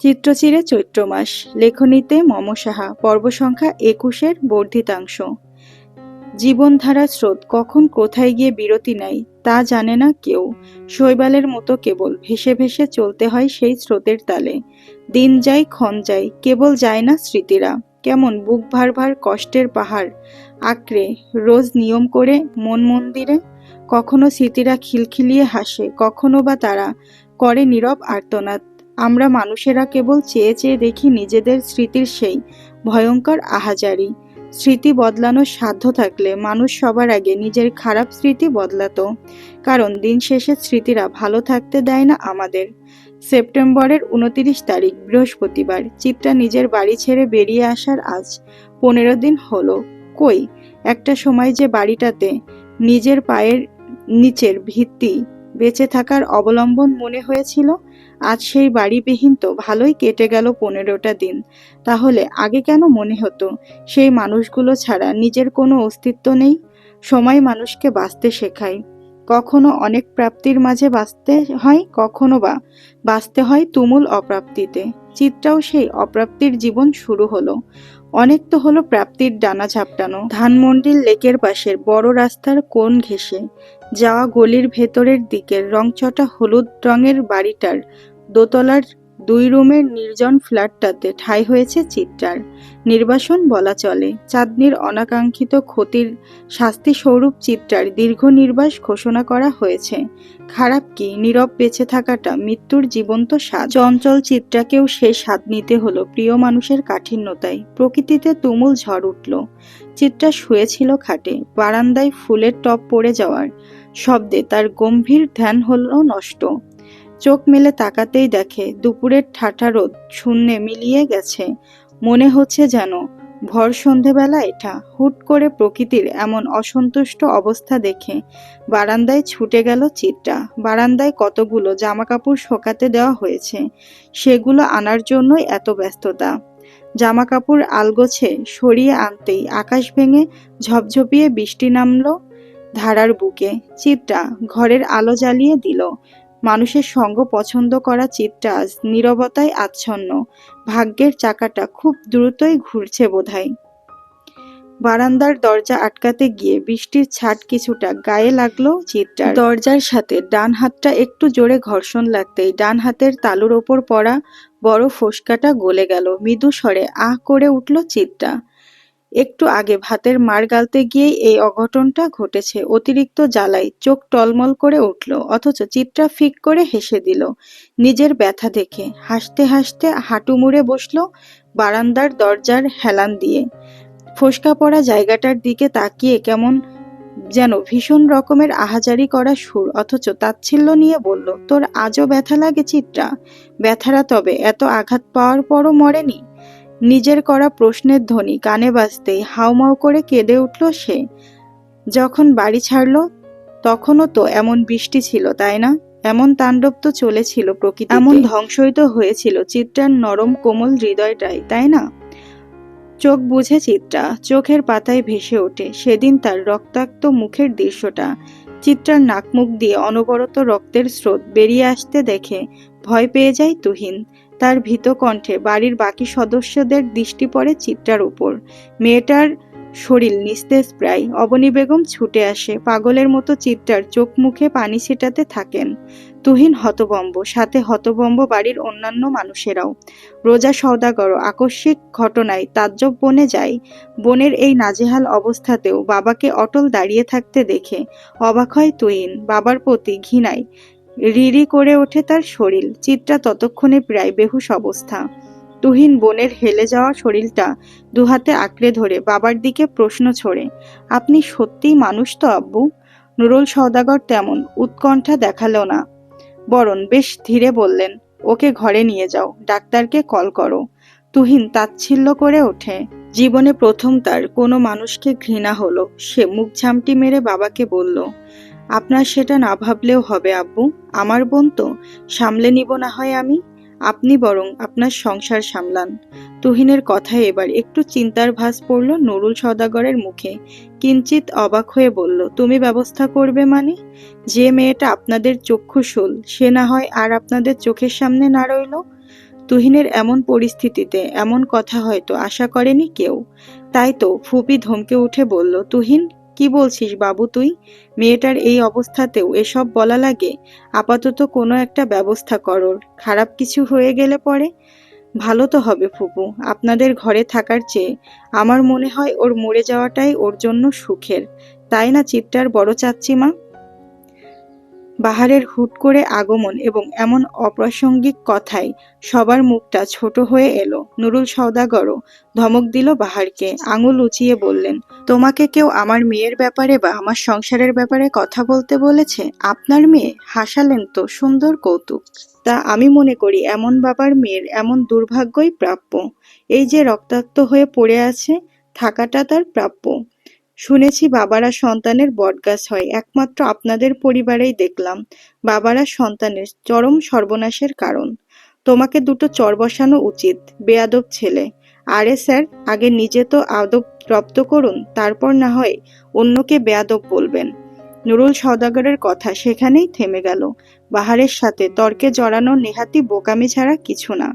চিত্রচিরে চৈত্র মাস। লেখনীতে মম সাহা পর্ব সংখ্যা একুশের বর্ধিতাংশ। জীবনধারা স্রোত, কখন কোথায় গিয়ে বিরতি নাই তা জানে না কেউ। শৈবালের মতো কেবল, ভেসে ভেসে চলতে হয় সেই স্রোতের তালে। দিন যায়, ক্ষণ যায়, কেবল যায় না স্মৃতিরা। কেমন বুক ভার ভার কষ্টের পাহাড়। আঁকড়ে, রোজ নিয়ম করে, মন মন্দিরে। কখনো স্মৃতিরা খিলখিলিয়ে হাসে, কখনো বা তারা করে নীরব আর্তনাদ। আমরা মানুষেরা কেবল চেয়ে চেয়ে দেখি নিজেদের স্মৃতির সেই ভয়ঙ্কর আহাজারি। স্মৃতি বদলানোর সাধ্য থাকলে মানুষ সবার আগে নিজের খারাপ স্মৃতি বদলাতো। কারণ দিন শেষে স্মৃতিরা ভালো থাকতে দেয় না আমাদের। সেপ্টেম্বরের উনতিরিশ তারিখ, বৃহস্পতিবার। চিত্রা নিজের বাড়ি ছেড়ে বেরিয়ে আসার আজ। পনেরো দিন হলো। কই? একটা সময় যে বাড়িটাতে নিজের পায়ের নিচের ভিত্তি বেঁচে থাকার অবলম্বন মনে হয়েছিল, আজ সেই বাড়িবিহীন তো ভালোই কেটে গেল পনেরোটা দিন। তাহলে আগে কেন মনে হতো সেই মানুষগুলো ছাড়া নিজের কোনো অস্তিত্ব নেই? সময় মানুষকে বাঁচতে শেখায়। কখনো অনেক প্রাপ্তির মাঝে বাঁচতে হয়, কখনো বা বাঁচতে হয় তুমুল অপ্রাপ্তিতে। চিত্রাও সেই অপ্রাপ্তির জীবন শুরু হলো। অনেক তো হলো প্রাপ্তির ডানা ঝাপটানো। ধানমন্ডির লেকের পাশের বড় রাস্তার কোণ ঘেঁষে। যাওয়া গলির ভেতরের দিকের রংচটা হলুদ রঙের বাড়িটার দোতলার দুই রুমের নির্জন ফ্ল্যাটটাতে ঠাঁই হয়েছে চিত্রার। নির্বাসন বলা চলে। চাঁদনির অনাকাঙ্ক্ষিত ক্ষতির শাস্তি স্বরূপ চিত্রার দীর্ঘ নির্বাস ঘোষণা করা হয়েছে। খারাপ কি? নীরব বেঁচে থাকাটা মৃত্যুর জীবন্ত স্বাদ। চঞ্চল চিত্রাকেও সে স্বাদ নিতে হলো প্রিয় মানুষের কাঠিন্যতায়। প্রকৃতিতে তুমুল ঝড় উঠল। চিত্রা শুয়েছিল খাটে। বারান্দায় ফুলের টপ পড়ে যাওয়ার শব্দে তার গম্ভীর ধ্যান হলো নষ্ট। চোখ মেলে তাকাতেই দেখে, দুপুরের ঠাঠা রোদ শূন্যে মিলিয়ে গেছে। মনে হচ্ছে যেন ভর সন্ধেবেলা এটা। হুট করে প্রকৃতির এমন অসন্তুষ্ট অবস্থা দেখে বারান্দায় ছুটে গেল চিত্রা। বারান্দায় কতগুলো জামাকাপড় শোকাতে দেওয়া হয়েছে, সেগুলো আনার জন্যই এত ব্যস্ততা। জামাকাপড় আলগোছে সরিয়ে আনতেই আকাশ ভেঙে ঝপঝপিয়ে বৃষ্টি নামলো ধারার বুকে চিত্রা ঘরের আলো জ্বালিয়ে দিল। মানুষের সঙ্গ পছন্দ করা চিত্রা আজ নীরবতায় আচ্ছন্ন। ভাগ্যের চাকাটা খুব দ্রুতই ঘুরছে বোধহয়। বারান্দার দরজা আটকাতে গিয়ে বৃষ্টির ছাট কিছুটা গায়ে লাগল চিত্রার। দরজার সাথে ডান হাতটা একটু জোরে ঘর্ষণ লাগতেই ডান হাতের তালুর ওপর পড়া বড় ফোসকাটা গলে গেল। মৃদু স্বরে আহ করে উঠল চিত্রা। একটু আগে ভাতের মার গালতে গিয়েই এই অঘটনটা ঘটেছে। অতিরিক্ত জ্বালাই চোখ টলমল করে উঠল, অথচ চিত্রা ফিক করে হেসে দিল, নিজের ব্যথা দেখে। হাসতে হাসতে হাঁটু মুড়ে বসল বারান্দার দরজার হেলান দিয়ে। ফোসকা পড়া জায়গাটার দিকে তাকিয়ে কেমন যেন ভীষণ রকমের আহাজারি করা সুর, অথচ তাচ্ছিল্য নিয়ে বলল, তোর আজও ব্যথা লাগে চিত্রা? ব্যথারা তবে এত আঘাত পাওয়ার পরও মরেনি? নিজের করা প্রশ্নের ধ্বনি কানে বাজতেই হাউমাউ করে কেঁদে উঠল সে। যখন বাড়ি ছাড়লো তখনও তো এমন বৃষ্টি ছিল তাই না? এমন তাণ্ডব তো চলেছিল প্রকৃতি এমন ধ্বংসই তো হয়েছিল চিত্রার নরম কোমল হৃদয়টাই তাই না? চোখ বুঝে চিত্রা চোখের পাতায় ভেসে ওঠে। সেদিন তার রক্তাক্ত মুখের দৃশ্যটা চিত্রার নাকমুখ দিয়ে অনবরত রক্তের স্রোত বেরিয়ে আসতে দেখে ভয় পেয়ে যায় তুহিন। তার ভীত কণ্ঠে বাড়ির বাকি সদস্যদের দৃষ্টি পড়ে চিত্রার উপর। মেয়েটার শরীর নিস্তেজ প্রায়। অবনী বেগম ছুটে আসে। পাগলের মতো চিত্রার চোখ মুখে পানি ছিটাতে থাকেন। তুহিন হতবম্ব, সাথে হতবম্ব বাড়ির অন্যান্য মানুষেরাও। রোজা সওদাগর, আকস্মিক ঘটনায় তাজ্জব বনে যায়। বনের এই নাজেহাল অবস্থাতেও বাবাকে অটল দাঁড়িয়ে থাকতে দেখে অবাক হয় তুহিন। বাবার প্রতি ঘৃণায়। রিরি করে ওঠে তার শরীর। চিত্রা ততক্ষণে প্রায় বেহুশ অবস্থা। তুহিন বোনের হেলে যাওয়া শরীরটা দুহাতে আঁকড়ে ধরে বাবার দিকে প্রশ্ন ছড়ে, আপনি সত্যিই মানুষ তো, আব্বু? নুরুল সওদাগর তেমন উৎকণ্ঠা দেখাল না। বরণ বেশ ধীরে বললেন, ওকে ঘরে নিয়ে যাও, ডাক্তারকে কল করো। তুহিন তাচ্ছিল্য করে ওঠে, জীবনে প্রথম তার, কোনো মানুষকে ঘৃণা হলো। সে মুখ ঝামটি মেরে বাবাকে বলল আপনার সেটা না ভাবলেও হবে, আব্বু। আমার বোন তো, সামলে নিব না হয় আমি? আপনি বরং আপনার সংসার সামলান। তুহিনের কথায় এবার একটু চিন্তার ভাস পড়ল নুরুল সদাগরের মুখে। কিঞ্চিত অবাক হয়ে বলল, তুমি ব্যবস্থা করবে মানে? যে মেয়েটা আপনাদের চক্ষুশুল সে না হয় আর আপনাদের চোখের সামনে না রইল? তুহিনের এমন পরিস্থিতিতে এমন কথা হয়তো আশা করেনি কেউ। তাই তো ফুপি ধমকে উঠে বলল, তুহিন কি বলছিস বাবু তুই? মেয়েটার এই অবস্থাতেও এসব বলা লাগে? আপাতত কোনো একটা ব্যবস্থা করোর খারাপ কিছু হয়ে গেলে পরে? ভালো তো হবে ফুপু, আপনাদের ঘরে থাকার চেয়ে। আমার মনে হয় ওর মরে যাওয়াটাই ওর জন্য সুখের। তাই না চিপটার বড় চাচ্চিমা বাহারের হুট করে আগমন এবং এমন অপ্রাসঙ্গিক কথায় সবার মুখটা ছোট হয়ে এলো। নুরুল সওদাগরও ধমক দিল বাহারকে। আঙুল উঁচিয়ে বললেন, তোমাকে কেউ আমার মেয়ের ব্যাপারে বা আমার সংসারের ব্যাপারে কথা বলতে বলেছে? আপনার মেয়ে? হাসালেন তো, সুন্দর কৌতুক। তা আমি মনে করি এমন বাবার মেয়ের এমন দুর্ভাগ্যই প্রাপ্য। এই যে রক্তাক্ত হয়ে পড়ে আছে, থাকাটা তার প্রাপ্য। শুনেছি বাবারা সন্তানের বটগাছ হয়, একমাত্র আপনাদের পরিবারেই দেখলাম। বাবারা সন্তানের চরম সর্বনাশের কারণ। তোমাকে দুটো চর বসানো উচিত, বেয়াদব ছেলে। আরে স্যার, আগে নিজে তো আদব রপ্ত করুন, তারপর না হয় অন্যকে বেয়াদব বলবেন। নুরুল সওদাগরের কথা সেখানেই থেমে গেল। বাহারের সাথে তর্কে জড়ানো নেহাতি বোকামি ছাড়া কিছু না।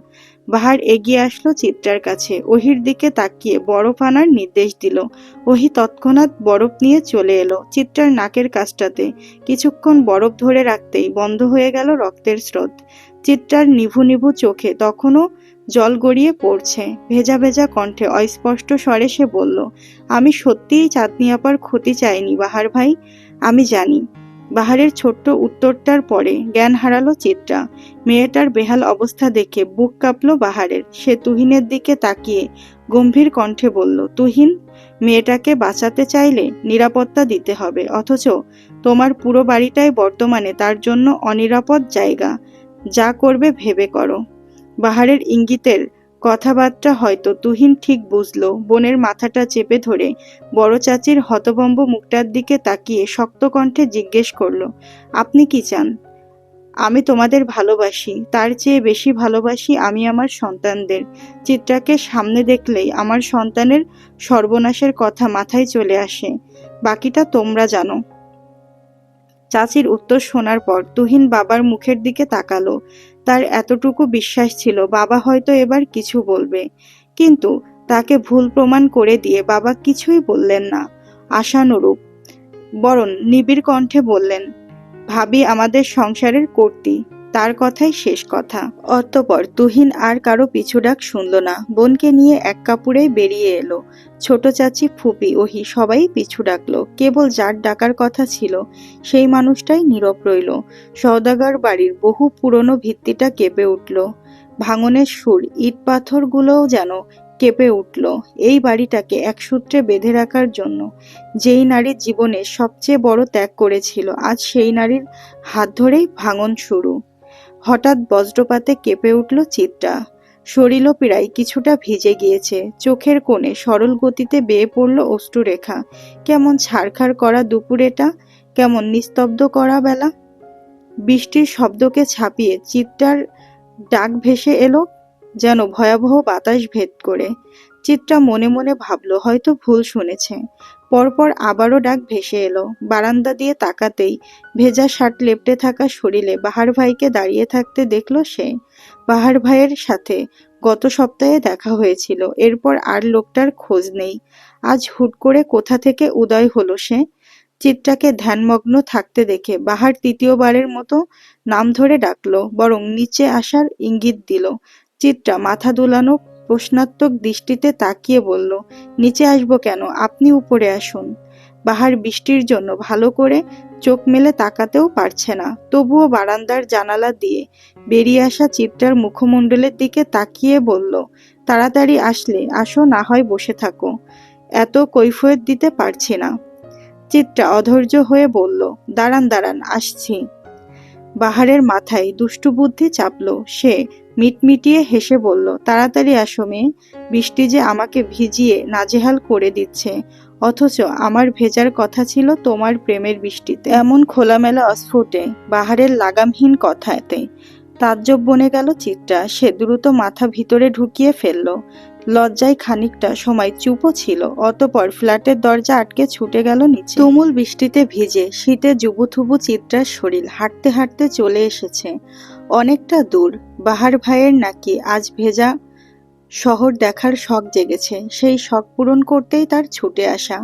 বাহার এগিয়ে আসলো চিত্রার কাছে। ওহির দিকে তাকিয়ে বরফ আনার নির্দেশ দিল। ওহি তৎক্ষণাৎ বরফ নিয়ে চলে এলো চিত্রার নাকের কাছটাতে। কিছুক্ষণ বরফ ধরে রাখতেই বন্ধ হয়ে গেল রক্তের স্রোত। চিত্রার নিভু নিভু চোখে তখনও জল গড়িয়ে পড়ছে। ভেজা ভেজা কণ্ঠে অস্পষ্ট স্বরে সে বলল, আমি সত্যিই চাঁদনি আপার ক্ষতি চাইনি বাহার ভাই, আমি জানি। বাহারের ছোট্ট উত্তরটার পরে জ্ঞান হারালো চিত্রা। মেয়েটার বেহাল অবস্থা দেখে বুক কাঁপলো বাহারের। সে তুহিনের দিকে তাকিয়ে গম্ভীর কণ্ঠে বলল, তুহিন, মেয়েটাকে বাঁচাতে চাইলে নিরাপত্তা দিতে হবে। অথচ তোমার পুরো বাড়িটাই বর্তমানে তার জন্য অনিরাপদ জায়গা। যা করবে ভেবে করো। বাহারের ইঙ্গিতের কথাবার্তা হয়তো তুহিন ঠিক বুঝলো, বোনের মাথাটা চেপে ধরে বড় চাচির হতবম্ব মুখটার দিকে তাকিয়ে শক্ত কণ্ঠে জিজ্ঞেস করল, আপনি কি চান? আমি তোমাদের ভালোবাসি, তার চেয়ে বেশি ভালোবাসি আমি আমার সন্তানদের। চিত্রাকে সামনে দেখলেই আমার সন্তানের সর্বনাশের কথা মাথায় চলে আসে, বাকিটা তোমরা জানো। চাচির উত্তর শোনার পর তুহিন বাবার মুখের দিকে তাকালো তার এতটুকু বিশ্বাস ছিল বাবা হয়তো এবার কিছু বলবে। কিন্তু তাকে ভুল প্রমাণ করে দিয়ে বাবা কিছুই বললেন না, আশানুরূপ। বরং নিবিড় কণ্ঠে বললেন, ভাবি, আমাদের সংসারের কর্তি। তার কথাই শেষ কথা। অতঃপর তুহিন আর কারও পিছু ডাক শুনল না। বোনকে নিয়ে এক কাপড়েই বেরিয়ে এলো। ছোট চাচি ফুপি, ওহি সবাই পিছু ডাকলো। কেবল যার ডাকার কথা ছিল, সেই মানুষটাই নীরব রইল। সওদাগর বাড়ির বহু পুরনো ভিত্তিটা কেঁপে উঠল। ভাঙনের সুর, ইট পাথরগুলোও যেন কেঁপে উঠল। এই বাড়িটাকে এক সূত্রে বেঁধে রাখার জন্য যেই নারীর জীবনে সবচেয়ে বড় ত্যাগ করেছিল, আজ সেই নারীর হাত ধরেই ভাঙন শুরু। হঠাৎ বজ্রপাতে কেঁপে উঠল চিত্রা। শরীরও প্রায় কিছুটা ভিজে গিয়েছে। চোখের কোণে সরল গতিতে বেয়ে পড়ল অশ্রুরেখা। কেমন ছাড়খাড় করা দুপুরেটা, কেমন নিস্তব্ধ করা বেলা। বৃষ্টির শব্দকে ছাপিয়ে চিত্রার ডাক ভেসে এলো, যেন ভয়াবহ বাতাস ভেদ করে। চিত্রা মনে মনে ভাবলো, হয়তো ভুল শুনেছে। পরপর আবারও ডাক ভেসে এলো, বারান্দা দিয়ে তাকাতেই ভেজা শার্ট লেপটে থাকা শরীরে বাহার ভাইকে দাঁড়িয়ে থাকতে দেখল সে। বাহার ভাইয়ের সাথে গত সপ্তাহে দেখা হয়েছিল, এরপর আর লোকটার খোঁজ নেই। আজ হুট করে কোথা থেকে উদয় হলো সে? চিত্রাকে ধ্যানমগ্ন থাকতে দেখে বাহার তৃতীয়বারের মতো নাম ধরে ডাকলো, বরং নিচে আসার ইঙ্গিত দিল। চিত্রা মাথা দুলানো প্রশ্নাত্মক দৃষ্টিতে তাকিয়ে বলল, নিচে আসব কেন? আপনি উপরে আসুন। বাহার বৃষ্টির জন্য ভালো করে চোখ মেলে তাকাতেও পারছে না। তবুও বারান্দার জানালা দিয়ে বেরিয়ে আসা চিত্রার মুখমণ্ডলের দিকে তাকিয়ে বলল, তাড়াতাড়ি আসলে, আসো, না হয় বসে থাকো। এত কৈফিয়ত দিতে পারছি না। চিত্রা অধৈর্য হয়ে বলল, দাঁড়ান দাঁড়ান, আসছি। বাহারের মাথায় দুষ্টু বুদ্ধি চাপলো। সে মিটমিটিয়ে হেসে বলল, তাড়াতাড়ি আসো মেয়ে, বৃষ্টি যে আমাকে ভিজিয়ে নাজেহাল করে দিচ্ছে। অথচ আমার ভেজার কথা ছিল তোমার প্রেমের বৃষ্টিতে। এমন খোলামেলা অস্ফুটে, বাহারের লাগামহীন কথাতে তাজ্জব বনে গেল চিত্রা। সে দ্রুত মাথা ভিতরে ঢুকিয়ে ফেলল। লজ্জায় খানিকটা সময় চুপও ছিল, অতপর ফ্ল্যাটের দরজা আটকে ছুটে গেল নিচে। তুমুল বৃষ্টিতে ভিজে শীতে জুবুথুবু চিত্রার শরীর হাঁটতে হাঁটতে চলে এসেছে। অনেকটা দূর, বাহার ভাইয়ের নাকি আজ ভেজা শহর দেখার শখ জেগেছে, সেই শখ পূরণ করতেই তার ছুটে আসা।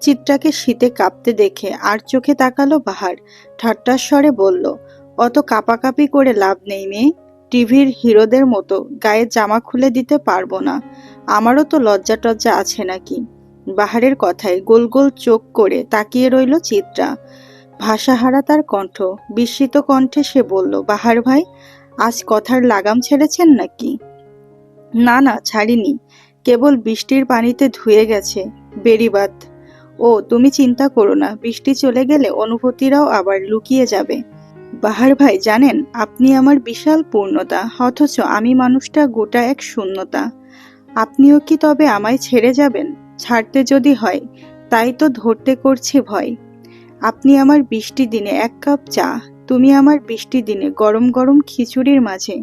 চিত্রাকে শীতে কাঁপতে দেখে আর চোখে তাকালো বাহার ঠাট্টার স্বরে বলল, অত কাপাকাপি করে লাভ নেই মেয়ে। টিভির হিরোদের মতো গায়ে জামা খুলে দিতে পারব না। আমারও তো লজ্জা টজ্জা আছে নাকি? বাহারের কথায় গোল গোল চোখ করে তাকিয়ে রইল চিত্রা। ভাষাহারা তার কণ্ঠ, বিস্মিত কণ্ঠে সে বলল, বাহার ভাই, আজ কথার লাগাম ছেড়েছেন নাকি? না না, ছাড়িনি। কেবল বৃষ্টির পানিতে ধুয়ে গেছে বেরিবাদ ও, তুমি চিন্তা করো না, বৃষ্টি চলে গেলে অনুভূতিরাও আবার লুকিয়ে যাবে। বাহার ভাই, জানেন, আপনি আমার বিশাল পূর্ণতা, অথচ আমি মানুষটা গোটা এক শূন্যতা। আপনিও কি তবে আমায় ছেড়ে যাবেন? ছাড়তে যদি হয়, তাই তো ধরতে করছি ভয়। আপনি আমার বৃষ্টি দিনে এক কাপ চা, তুমি আমার বৃষ্টি দিনে গরম গরম খিচুড়ির মাঝে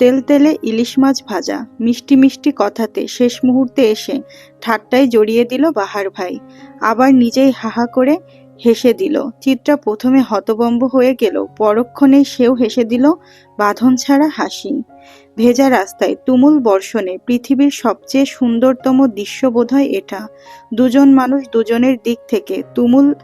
তেল তেলে ইলিশ মাছ ভাজা, মিষ্টি মিষ্টি কথাতে শেষ মুহূর্তে এসে ঠাট্টায় জড়িয়ে দিল বাহার ভাই। আবার নিজেই হাহা করে হেসে দিল। চিত্রা প্রথমে হতবম্ব হয়ে গেল। পরক্ষণেই সেও হেসে দিল, বাঁধন ছাড়া হাসি। ভেজা রাস্তায়, তুমুল বর্ষণে, পৃথিবীর সবচেয়ে সুন্দরতম দৃশ্য বোধহয় এটা। দুজন মানুষ দুজনের দিক থেকে তুমুল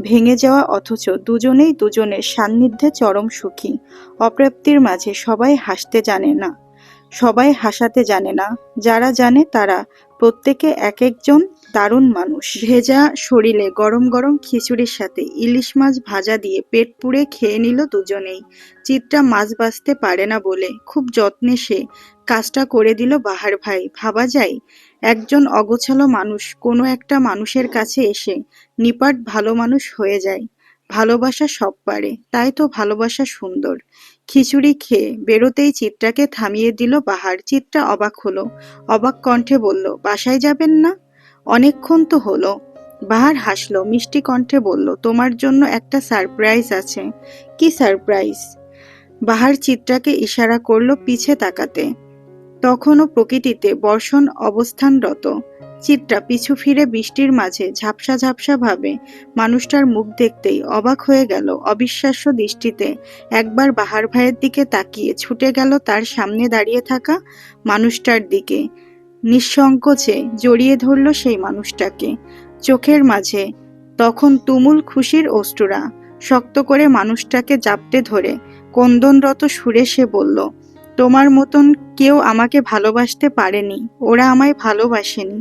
ভেঙে যাওয়া অথচ দুজনেই দুজনের সান্নিধ্যে চরম সুখী। অপ্রাপ্তির মাঝে সবাই হাসতে জানে না। সবাই হাসাতে জানে না। যারা জানে তারা। প্রত্যেকে এক একজন দারুণ মানুষ। ভেজা শরীরে গরম গরম খিচুড়ির সাথে ইলিশ মাছ ভাজা দিয়ে পেট পুড়ে খেয়ে নিল দুজনেই। চিত্রা মাছ বাঁচতে পারে না বলে খুব যত্নে সে কাজটা করে দিল বাহার ভাই। ভাবা যায়, একজন অগোছালো মানুষ কোনো একটা মানুষের কাছে এসে নিপাট ভালো মানুষ হয়ে যায়। ভালোবাসা সব পারে, তাই তো ভালোবাসা সুন্দর। খিচুড়ি খেয়ে বেরোতেই চিত্রাকে থামিয়ে দিল বাহার। চিত্রা অবাক হলো। অবাক কণ্ঠে বলল, বাসায় যাবেন না? অনেকক্ষণ তো হলো। বাহার হাসলো, মিষ্টি কণ্ঠে বলল, তোমার জন্য একটা সারপ্রাইজ আছে। কি সারপ্রাইজ? বাহার চিত্রাকে ইশারা করল পিছে তাকাতে। তখনও প্রকৃতিতে বর্ষণ অবস্থানরত। চিত্রা পিছু ফিরে বৃষ্টির মাঝে ঝাপসা ঝাপসা ভাবে। মানুষটার মুখ দেখতেই অবাক হয়ে গেল অবিশ্বাস্য দৃষ্টিতে। একবার বাহার ভাইয়ের দিকে তাকিয়ে ছুটে গেল তার সামনে দাঁড়িয়ে থাকা মানুষটার দিকে। নিঃসংকোচে জড়িয়ে ধরল সেই মানুষটাকে। চোখের মাঝে তখন তুমুল খুশির অষ্টুরা শক্ত করে মানুষটাকে জাপটে ধরে। কন্দনরত সুরে সে বলল তোমার মতন কেউ আমাকে ভালোবাসতে পারেনি ওরা আমায় ভালোবাসেনি।